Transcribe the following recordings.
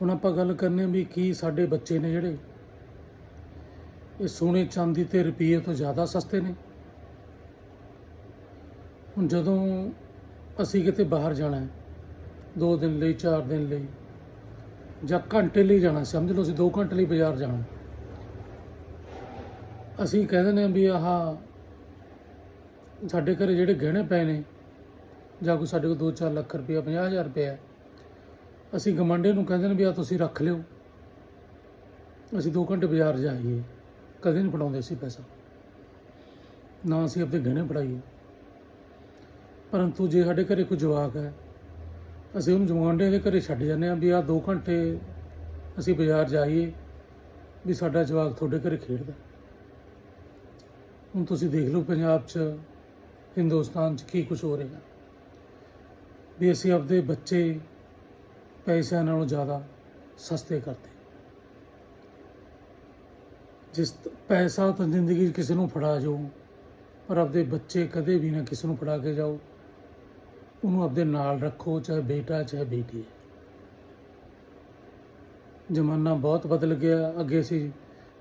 ਹੁਣ ਆਪਾਂ ਗੱਲ ਕਰਨੇ ਵੀ ਕੀ ਸਾਡੇ ਬੱਚੇ ਨੇ ਜਿਹੜੇ ਇਹ ਸੋਨੇ ਚਾਂਦੀ ਤੇ ਰੁਪਈਏ ਤੋਂ ਜ਼ਿਆਦਾ ਸਸਤੇ ਨੇ। ਹੁਣ ਜਦੋਂ ਅਸੀਂ ਕਿਤੇ ਬਾਹਰ ਜਾਣਾ ਹੈ 2 ਦਿਨ ਲਈ 4 ਦਿਨ ਲਈ, ਜਾਂ ਘੰਟੇ ਲਈ ਜਾਣਾ, ਸਮਝ ਲਓ ਅਸੀਂ 2 ਘੰਟੇ ਲਈ ਬਾਜ਼ਾਰ ਜਾਣਾ। ਅਸੀਂ ਕਹਿੰਦੇ ਨੇ ਵੀ ਆਹ ਸਾਡੇ ਘਰੇ ਜਿਹੜੇ ਗਹਿਣੇ ਪਏ ਨੇ, ਜਾਂ ਕੋਈ ਸਾਡੇ ਕੋਲ 2-4 ਲੱਖ ਰੁਪਇਆ 50000 ਰੁਪਇਆ ਅਸੀਂ ਗਮੰਡੇ ਨੂੰ ਕਹਿੰਦੇ ਨੇ ਵੀ ਆ ਤੁਸੀਂ ਰੱਖ ਲਿਓ। ਅਸੀਂ 2 ਘੰਟੇ ਬਾਜ਼ਾਰ ਜਾਈਏ। ਕਦੇ ਨਹੀਂ ਫੜਾਉਂਦੇ ਸੀ ਪੈਸਾ। ਨਾ ਅਸੀਂ ਆਪਣੇ ਗਹਿਣੇ ਫੜਾਈਏ। ਪਰੰਤੂ ਜੇ ਸਾਡੇ ਘਰੇ ਕੋਈ ਜਵਾਕ ਹੈ, ਅਸੀਂ ਉਹਨੂੰ ਜਵਾਂਡੇ ਦੇ ਘਰੇ ਛੱਡ ਜਾਂਦੇ ਹਾਂ ਵੀ ਆ 2 ਘੰਟੇ ਅਸੀਂ ਬਾਜ਼ਾਰ ਜਾਈਏ ਵੀ ਸਾਡਾ ਜਵਾਕ ਤੁਹਾਡੇ ਘਰੇ ਖੇਡਦਾ। ਹੁਣ ਤੁਸੀਂ ਦੇਖ ਲਓ ਪੰਜਾਬ 'ਚ, ਹਿੰਦੁਸਤਾਨ 'ਚ ਕੀ ਕੁਝ ਹੋ ਰਿਹਾ। ਵੀ ਅਸੀਂ ਆਪਦੇ ਬੱਚੇ ਪੈਸਿਆਂ ਨਾਲੋਂ ਜ਼ਿਆਦਾ ਸਸਤੇ ਕਰਦੇ ਜਿਸ ਪੈਸਾ ਤਾਂ ਜ਼ਿੰਦਗੀ 'ਚ ਕਿਸੇ ਨੂੰ ਫੜਾ ਜਾਓ, ਪਰ ਆਪਦੇ ਬੱਚੇ ਕਦੇ ਵੀ ਨਾ ਕਿਸੇ ਨੂੰ ਫੜਾ ਕੇ ਜਾਓ। ਉਹਨੂੰ ਆਪਦੇ ਨਾਲ ਰੱਖੋ, ਚਾਹੇ ਬੇਟਾ, ਚਾਹੇ ਬੇਟੀ। ਹੈ ਜ਼ਮਾਨਾ ਬਹੁਤ ਬਦਲ ਗਿਆ। ਅੱਗੇ ਸੀ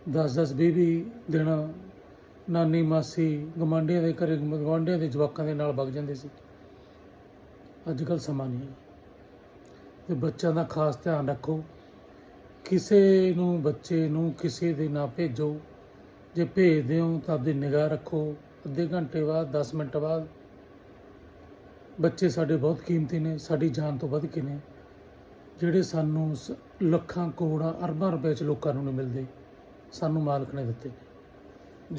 10-10 20 ਦਿਨ ਨਾਨੀ, ਮਾਸੀ ਗਮਾਂਡੀਆਂ ਦੇ ਘਰੇ ਗਵਾਂਡੀਆਂ ਦੇ ਜਵਾਕਾਂ ਦੇ ਨਾਲ ਵਗ ਜਾਂਦੇ ਸੀ। ਅੱਜ ਕੱਲ ਸਮਾਂ ਨਹੀਂ ਹੈ ਤੇ ਬੱਚਿਆਂ ਦਾ ਖਾਸ ਧਿਆਨ ਰੱਖੋ। ਕਿਸੇ ਨੂੰ, ਬੱਚੇ ਨੂੰ ਕਿਸੇ ਦੇ ਨਾ ਭੇਜੋ। ਜੇ ਭੇਜਦੇ ਹੋ ਤਾਂ ਆਪਦੀ ਨਿਗਾਹ ਰੱਖੋ। ਅੱਧੇ ਘੰਟੇ ਬਾਅਦ 10 ਮਿੰਟ ਬਾਅਦ। ਬੱਚੇ ਸਾਡੇ ਬਹੁਤ ਕੀਮਤੀ ਨੇ, ਸਾਡੀ ਜਾਨ ਤੋਂ ਵੱਧ ਕੇ ਨੇ ਜਿਹੜੇ ਸਾਨੂੰ ਸ- ਲੱਖਾਂ, ਕਰੋੜਾਂ, ਅਰਬਾਂ ਰੁਪਏ ਚ ਲੋਕਾਂ ਨੂੰ ਨਹੀਂ ਮਿਲਦੇ, ਸਾਨੂੰ ਮਾਲਕ ਨੇ ਦਿੱਤੇ ਨੇ।